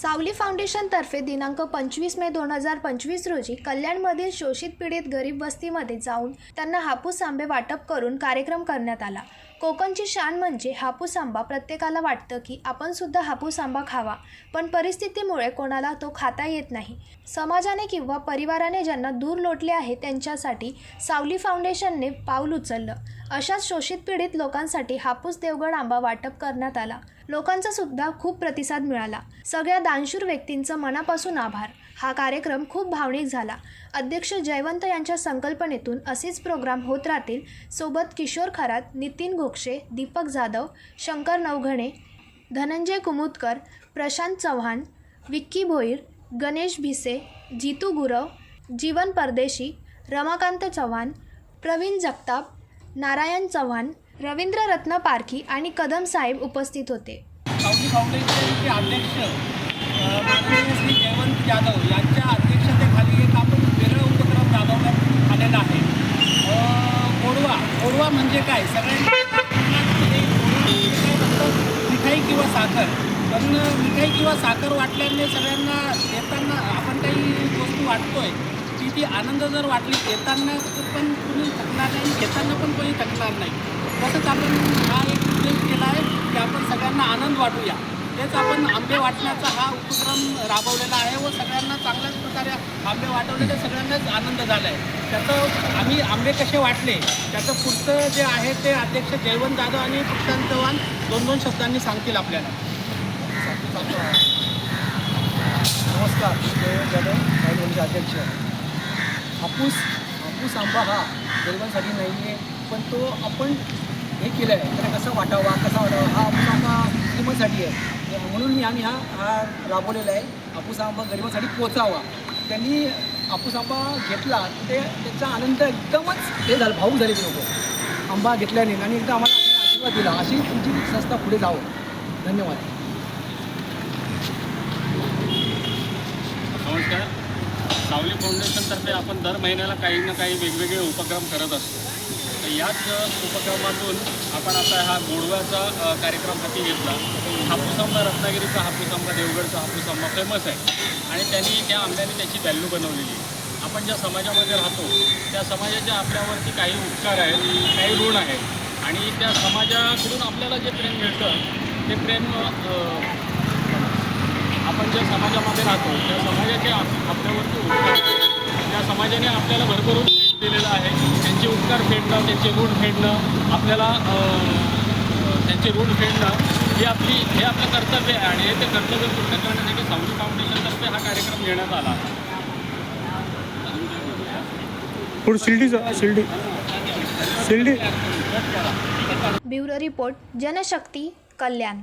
सावली फाउंडेशनतर्फे दिनांक पंचवीस मे दोन हजार पंचवीस रोजी कल्याणमधील शोषित पीडित गरीब वस्तीमध्ये जाऊन त्यांना हापूस आंबे वाटप करून कार्यक्रम करण्यात आला. कोकणची शान म्हणजे हापूस आंबा. प्रत्येकाला वाटतं की आपण सुद्धा हापूस आंबा खावा पण परिस्थितीमुळे कोणाला तो खाता येत नाही. समाजाने किंवा परिवाराने ज्यांना दूर लोटले आहे त्यांच्यासाठी सावली फाउंडेशनने पाऊल उचललं. अशाच शोषित पीडित लोकांसाठी हापूस देवगड आंबा वाटप करण्यात आला. लोकांचा सुद्धा खूप प्रतिसाद मिळाला. सगळ्या दानशूर व्यक्तींचं मनापासून आभार. हा कार्यक्रम खूप भावनिक झाला. अध्यक्ष जयवंत यांच्या संकल्पनेतून असेच प्रोग्राम होत राहतील. सोबत किशोर खरात नितीन घोक्षे दीपक जाधव शंकर नवघणे धनंजय कुमुदकर प्रशांत चव्हाण विक्की भोईर गणेश भिसे जितू गुरव जीवन परदेशी रमाकांत चव्हाण प्रवीण जगताप नारायण चव्हाण रवींद्र रत्न पारखी आणि कदम साहेब उपस्थित होते. सावली फाउंडेशनचे अध्यक्ष माननीय श्री जयवंत जाधव यांच्या अध्यक्षतेखाली एक आपण वेगळा उपक्रम राबवण्यात आलेला आहे. अ, गोडवा गोडवा म्हणजे काय? सगळ्यांना मिठाई किंवा साखर. पण मिठाई किंवा साखर वाटल्याने सगळ्यांना देताना आपण काही वस्तू वाटतो आहे ती आनंद जर वाटली येताना पण कुणी थकणार नाही घेताना पण कोणी थकणार नाही. तसंच आपण हा एक उद्देश केला आहे की आपण सगळ्यांना आनंद वाटूया. तेच आपण आंबे वाटण्याचा हा उपक्रम राबवलेला आहे व सगळ्यांना चांगल्याच प्रकारे आंबे वाटवले तर सगळ्यांनाच आनंद झाला आहे त्याचं आम्ही आंबे कसे वाटले त्याचं पुढचं जे आहे ते अध्यक्ष जयवंत जाधव आणि प्रशांत चव्हाण दोन दोन शब्दांनी सांगतील आपल्याला. नमस्कार जयवंत जाधव म्हणजे अध्यक्ष. हापूस हापूस आंबा हा गरिबांसाठी नाही आहे पण तो आपण हे केलं आहे त्याला कसं वाटावा कसा वाटावा हा हापूस आंबा गरिबांसाठी आहे. म्हणून मी आम्ही हा हा राबवलेला आहे. हापूस आंबा गरिबांसाठी पोचावा. त्यांनी हापूस आंबा घेतला ते त्याचा आनंद एकदमच हे झाला भाऊक झाले ते लोक. आंबा घेतल्याने आणि एकदा आम्हाला आशीर्वाद दिला. अशी तुमची संस्था पुढे जावं. धन्यवाद. नमस्कार. सावली फाउंडेशनतर्फे आपण दर महिन्याला काही ना काही वेगवेगळे उपक्रम करत असतो. तर याच उपक्रमातून आपण आता हा गोडव्याचा कार्यक्रम हाती घेतला. हापूस आंबा रत्नागिरीचा हापूस आंबा देवगडचा हापूस आंबा फेमस आहे. आणि त्यांनी त्या आंब्याने त्याची व्हॅल्यू बनवलेली आहे. आपण ज्या समाजामध्ये राहतो त्या समाजाच्या आपल्यावरती काही उपकार आहेत काही ऋण आहेत. आणि त्या समाजाकडून आपल्याला जे प्रेम मिळतं ते प्रेम आपण ज्या समाजामध्ये राहतो त्या समाजाचे आप- आपल्यावरती उपकार. त्या समाजाने आपल्याला भरभरून भेट दिलेलं आहे. त्यांचे उपकार फेडणं त्यांचे ऋण फेडणं आपल्याला त्यांचे ऋण फेडणं ही आपली हे आपलं कर्तव्य आहे आणि ते कर्तव्य पूर्ण करण्यासाठी सावली फाउंडेशनतर्फे हा कार्यक्रम घेण्यात आला. पुढे शिर्डीचा Shirdi. Shirdi. Bureau report Janshakti Kalyan.